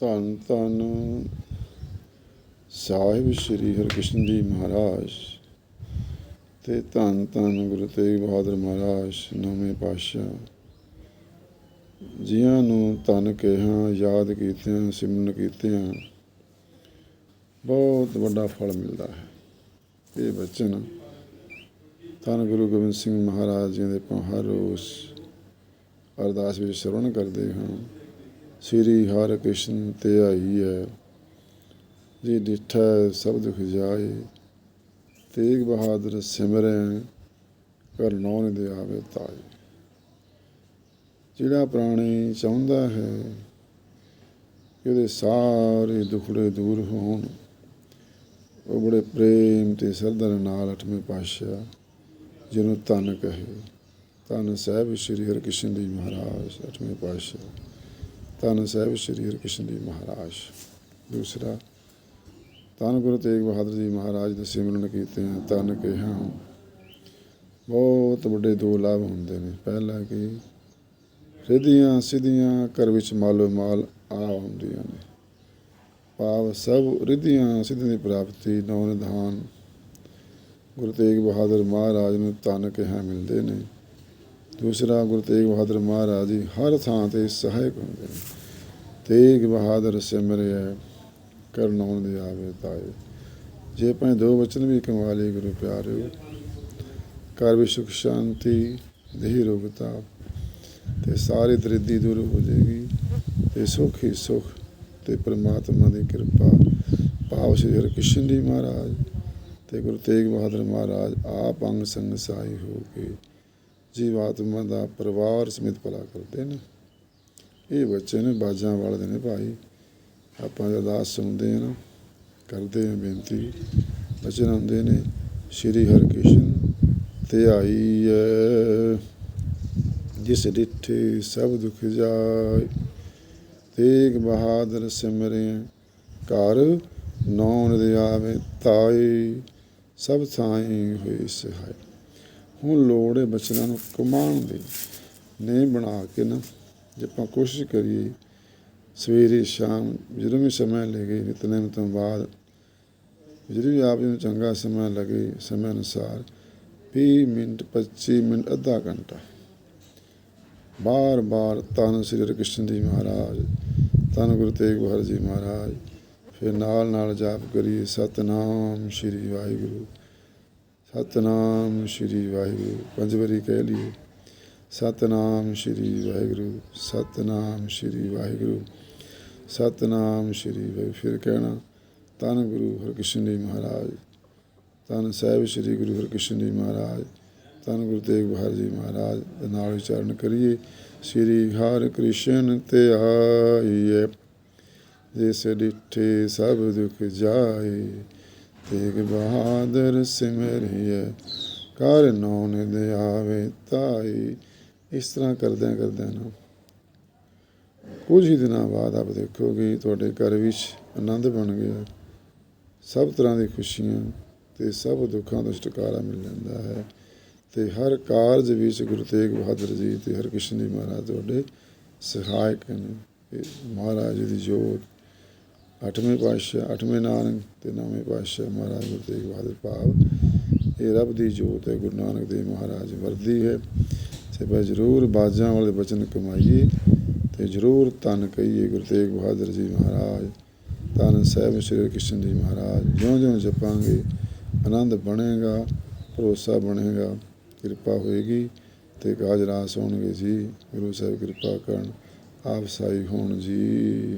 ਧੰਨ ਧੰਨ। ਸਾਹਿਬ ਸ੍ਰੀ ਹਰਿਕ੍ਰਿਸ਼ਨ ਜੀ ਮਹਾਰਾਜ ਤੇ ਧੰਨ ਧੰਨ ਗੁਰੂ ਤੇਗ ਬਹਾਦਰ ਮਹਾਰਾਜ, ਨਵੇਂ ਪਾਤਸ਼ਾਹ। ਜੀਆਂ ਨੂੰ ਧੰਨ ਕਿਹਾ, ਯਾਦ ਕੀਤਿਆਂ, ਸਿਮਰਨ ਕੀਤਿਆਂ, ਬਹੁਤ ਵੱਡਾ ਫਲ ਮਿਲਦਾ ਹੈ। ਇਹ ਬਚਨ ਧੰਨ ਗੁਰੂ ਗੋਬਿੰਦ ਸਿੰਘ ਮਹਾਰਾਜ ਜੀ ਦੇ ਆਪਾਂ ਹਰ ਰੋਜ਼ ਅਰਦਾਸ ਵਿੱਚ ਸ਼ਰਵਣ ਕਰਦੇ ਹਾਂ। ਸ੍ਰੀ ਹਰਿ ਕ੍ਰਿਸ਼ਨ ਤੇ ਆਈ ਹੈ, ਜੀ ਡਿਠਾ ਸਭ ਦੁਖ ਜਾਏ ਤੇਗ ਬਹਾਦਰ ਸਿਮਰੈ ਕਰ ਨੌਨ ਦੇ ਆਵੇ ਤਾਏ। ਜਿਹੜਾ ਪ੍ਰਾਣੀ ਚਾਹੁੰਦਾ ਹੈ ਕਿ ਉਹਦੇ ਸਾਰੇ ਦੁਖੜੇ ਦੂਰ ਹੋਣ, ਉਹ ਬੜੇ ਪ੍ਰੇਮ ਤੇ ਸਰਦਾ ਨਾਲ ਅਠਵੇਂ ਪਾਤਸ਼ਾਹ ਜਿਹਨੂੰ ਧੰਨ ਕਹੇ। ਧੰਨ ਸਾਹਿਬ ਸ੍ਰੀ ਹਰਿਕ੍ਰਿਸ਼ਨ ਜੀ ਮਹਾਰਾਜ, ਅਠਵੇਂ ਪਾਤਸ਼ਾਹ। ਧੰਨ ਸਾਹਿਬ ਸ੍ਰੀ ਹਰਿਕ੍ਰਿਸ਼ਨ ਜੀ ਮਹਾਰਾਜ। ਦੂਸਰਾ ਧੰਨ ਗੁਰੂ ਤੇਗ ਬਹਾਦਰ ਜੀ ਮਹਾਰਾਜ ਦੇ ਸਿਮਰਨ ਕੀਤੇ ਹਨ ਧੰਨ ਕਿਹਾ ਬਹੁਤ ਵੱਡੇ ਦੋ ਲਾਭ ਹੁੰਦੇ ਨੇ। ਪਹਿਲਾ ਕਿ ਰਿਧੀਆਂ ਸਿੱਧੀਆਂ ਘਰ ਵਿੱਚ ਮਾਲੋ ਮਾਲ ਆ ਹੁੰਦੀਆਂ ਨੇ। ਭਾਵ ਸਭ ਰਿਧੀਆਂ ਸਿੱਧੀਆਂ ਦੀ ਪ੍ਰਾਪਤੀ, ਨੌ ਨਿਧਾਨ। ਗੁਰੂ ਤੇਗ ਬਹਾਦਰ ਮਹਾਰਾਜ ਨੂੰ ਧੰਨ ਕਿਹਾ ਮਿਲਦੇ ਨੇ। ਦੂਸਰਾ ਗੁਰੂ ਤੇਗ ਬਹਾਦਰ ਮਹਾਰਾਜ ਜੀ, ਹਰ ਥਾਂ ਤੇ ਸਹਾਇਕ ਹੁੰਦੇ ਨੇ। ਤੇਗ ਬਹਾਦਰ ਸਿਮਰਿਆ ਕਰਨਾਉਣ ਦੇ ਆਵੇ ਤਾਏ। ਜੇ ਭਾਵੇਂ ਦੋ ਵਚਨ ਵੀ ਕਮਾ ਲਏ ਗੁਰੂ ਪਿਆਰਿਓ। ਘਰ ਵਿੱਚ ਸੁਖ ਸ਼ਾਂਤੀ, ਦੇਹੀ ਰੋਗਤਾ, ਤੇ ਸਾਰੀ ਦਰਿੱਦੀ ਦੂਰ ਹੋ ਜਾਏਗੀ। ਤੇ ਸੁਖ ਹੀ ਸੁਖ, ਤੇ ਪ੍ਰਮਾਤਮਾ ਦੀ ਕਿਰਪਾ। ਭਾਵ ਸ੍ਰੀ ਹਰਿਕ੍ਰਿਸ਼ਨ ਜੀ ਮਹਾਰਾਜ, ਤੇ ਗੁਰੂ ਤੇਗ ਬਹਾਦਰ ਮਹਾਰਾਜ, ਆਪ ਅੰਗ ਸੰਗ ਸਾਈ ਹੋ ਕੇ ਜੀਵਾਤਮਾ ਦਾ ਪਰਿਵਾਰ ਸਮੇਤ ਭਲਾ ਕਰਦੇ ਨੇ। ਇਹ ਬੱਚੇ ਨੇ ਬਾਜਾਂ ਵਾਲੇ ਨੇ ਭਾਈ। ਆਪਾਂ ਜਦ ਅਰਦਾਸ ਸੁਣਦੇ ਹਾਂ ਨਾ, ਕਰਦੇ ਹਾਂ ਬੇਨਤੀ। ਬਚਨ ਹੁੰਦੇ ਨੇ, ਸ਼੍ਰੀ ਹਰਿਕ੍ਰਿਸ਼ਨ, ਤੇ ਆਈ ਹੈ ਜਿਸ ਡਿਠੇ ਸਭ ਦੁਖ ਜਾਏ, ਤੇਗ ਬਹਾਦਰ ਸਿਮਰੇ, ਘਰ ਨੌਨ ਦੇ ਆਵੇ ਤਾਈ ਸਭ ਥਾਈ ਹੋਈ ਸਹਾਈ ਹੁਣ ਲੋੜ ਹੈ ਬੱਚਿਆਂ ਨੂੰ ਕਮਾਉਣ ਦੀ। ਨੇ ਬਣਾ ਕੇ ਨਾ ਜੇ ਆਪਾਂ ਕੋਸ਼ਿਸ਼ ਕਰੀਏ, ਸਵੇਰੇ ਸ਼ਾਮ ਜਦੋਂ ਵੀ ਸਮਾਂ ਲੱਗੇ, ਨਿਤਨੇਮ ਤੋਂ ਬਾਅਦ ਜਦੋਂ ਵੀ ਆਪ ਨੂੰ ਚੰਗਾ ਸਮਾਂ ਲੱਗੇ, ਸਮੇਂ ਅਨੁਸਾਰ 20 ਮਿੰਟ 25 ਮਿੰਟ, ਅੱਧਾ ਘੰਟਾ। ਬਾਰ ਬਾਰ ਤਨ ਸ੍ਰੀ ਹਰਿਕ੍ਰਿਸ਼ਨ ਜੀ ਮਹਾਰਾਜ ਤਨ ਗੁਰੂ ਤੇਗ ਬਹਾਦਰ ਜੀ ਮਹਾਰਾਜ, ਫਿਰ ਨਾਲ ਨਾਲ ਜਾਪ ਕਰੀਏ। ਸਤਨਾਮ ਸ੍ਰੀ ਵਾਹਿਗੁਰੂ। ਸਤਨਾਮ ਸ੍ਰੀ ਵਾਹਿਗੁਰੂ। ਪੰਜ ਵਾਰੀ ਕਹਿ ਲਈਏ। ਸਤਨਾਮ ਸ੍ਰੀ ਵਾਹਿਗੁਰੂ, ਸਤਨਾਮ ਸ੍ਰੀ ਵਾਹਿਗੁਰੂ, ਸਤਨਾਮ ਸ੍ਰੀ ਵਾਹਿਗੁਰੂ। ਫਿਰ ਕਹਿਣਾ ਤਨ ਗੁਰੂ ਹਰਕ੍ਰਿਸ਼ਨ ਜੀ ਮਹਾਰਾਜ ਤਨ ਸਾਹਿਬ ਸ੍ਰੀ ਗੁਰੂ ਹਰਕ੍ਰਿਸ਼ਨ ਜੀ ਮਹਾਰਾਜ ਤਨ ਗੁਰੂ ਤੇਗ ਬਹਾਦਰ ਜੀ ਮਹਾਰਾਜ, ਦੇ ਨਾਲ ਉਚਾਰਨ ਕਰੀਏ। ਸ੍ਰੀ ਹਰਿ ਕ੍ਰਿਸ਼ਨ ਤੇ ਆਈਏ ਜਿਸ ਡਿਠੇ ਸਭ ਦੁਖ ਜਾਏ। ਤੇਗ ਬਹਾਦਰ ਸਿਮਰਿਏ, ਕਰ ਨੌਨ ਦੇ ਤਾਈ। ਇਸ ਤਰ੍ਹਾਂ ਕਰਦਿਆਂ ਕਰਦਿਆਂ ਨਾ ਕੁਝ ਹੀ ਦਿਨਾਂ ਬਾਅਦ ਆਪ ਦੇਖੋਗੇ ਤੁਹਾਡੇ ਘਰ ਵਿੱਚ ਆਨੰਦ ਬਣ ਗਿਆ। ਸਭ ਤਰ੍ਹਾਂ ਦੀ ਖੁਸ਼ੀਆਂ ਤੇ ਸਭ ਦੁੱਖਾਂ ਤੋਂ ਛੁਟਕਾਰਾ ਮਿਲ ਜਾਂਦਾ ਹੈ ਤੇ ਹਰ ਕਾਰਜ ਵਿੱਚ ਗੁਰੂ ਤੇਗ ਬਹਾਦਰ ਜੀ ਤੇ ਹਰਿਕ੍ਰਿਸ਼ਨ ਜੀ ਮਹਾਰਾਜ ਤੁਹਾਡੇ ਸਹਾਇਕ ਨੇ। ਮਹਾਰਾਜ ਜੀ ਦੀ ਜੋਤ ਅੱਠਵੇਂ ਪਾਤਸ਼ਾਹ, ਅੱਠਵੇਂ ਨਾਨਕ ਤੇ ਨੌਵੇਂ ਪਾਤਸ਼ਾਹ ਮਹਾਰਾਜ ਗੁਰੂ ਤੇਗ ਬਹਾਦਰ ਭਾਵ। ਇਹ ਰੱਬ ਦੀ ਜੋਤ ਹੈ, ਗੁਰੂ ਨਾਨਕ ਦੇਵ ਮਹਾਰਾਜ ਵਰਦੀ ਹੈ। ਤੇ ਬਈ ਜ਼ਰੂਰ ਬਾਜਾਂ ਵਾਲੇ ਬਚਨ ਕਮਾਈਏ ਤੇ ਜ਼ਰੂਰ ਤਨ ਕਹੀਏ ਗੁਰੂ ਤੇਗ ਬਹਾਦਰ ਜੀ ਮਹਾਰਾਜ। ਤਨ ਸਾਹਿਬ ਸ੍ਰੀ ਕ੍ਰਿਸ਼ਨ ਜੀ ਮਹਾਰਾਜ ਜਿਉਂ ਜਿਉਂ ਜਪਾਂਗੇ, ਆਨੰਦ ਬਣੇਗਾ, ਭਰੋਸਾ ਬਣੇਗਾ, ਕਿਰਪਾ ਹੋਏਗੀ ਤੇ ਕਾਜ ਰਾਸ ਹੋਣਗੇ ਜੀ। ਗੁਰੂ ਸਾਹਿਬ ਕਿਰਪਾ ਕਰਨ, ਆਪ ਸਾਈ ਹੋਣ ਜੀ।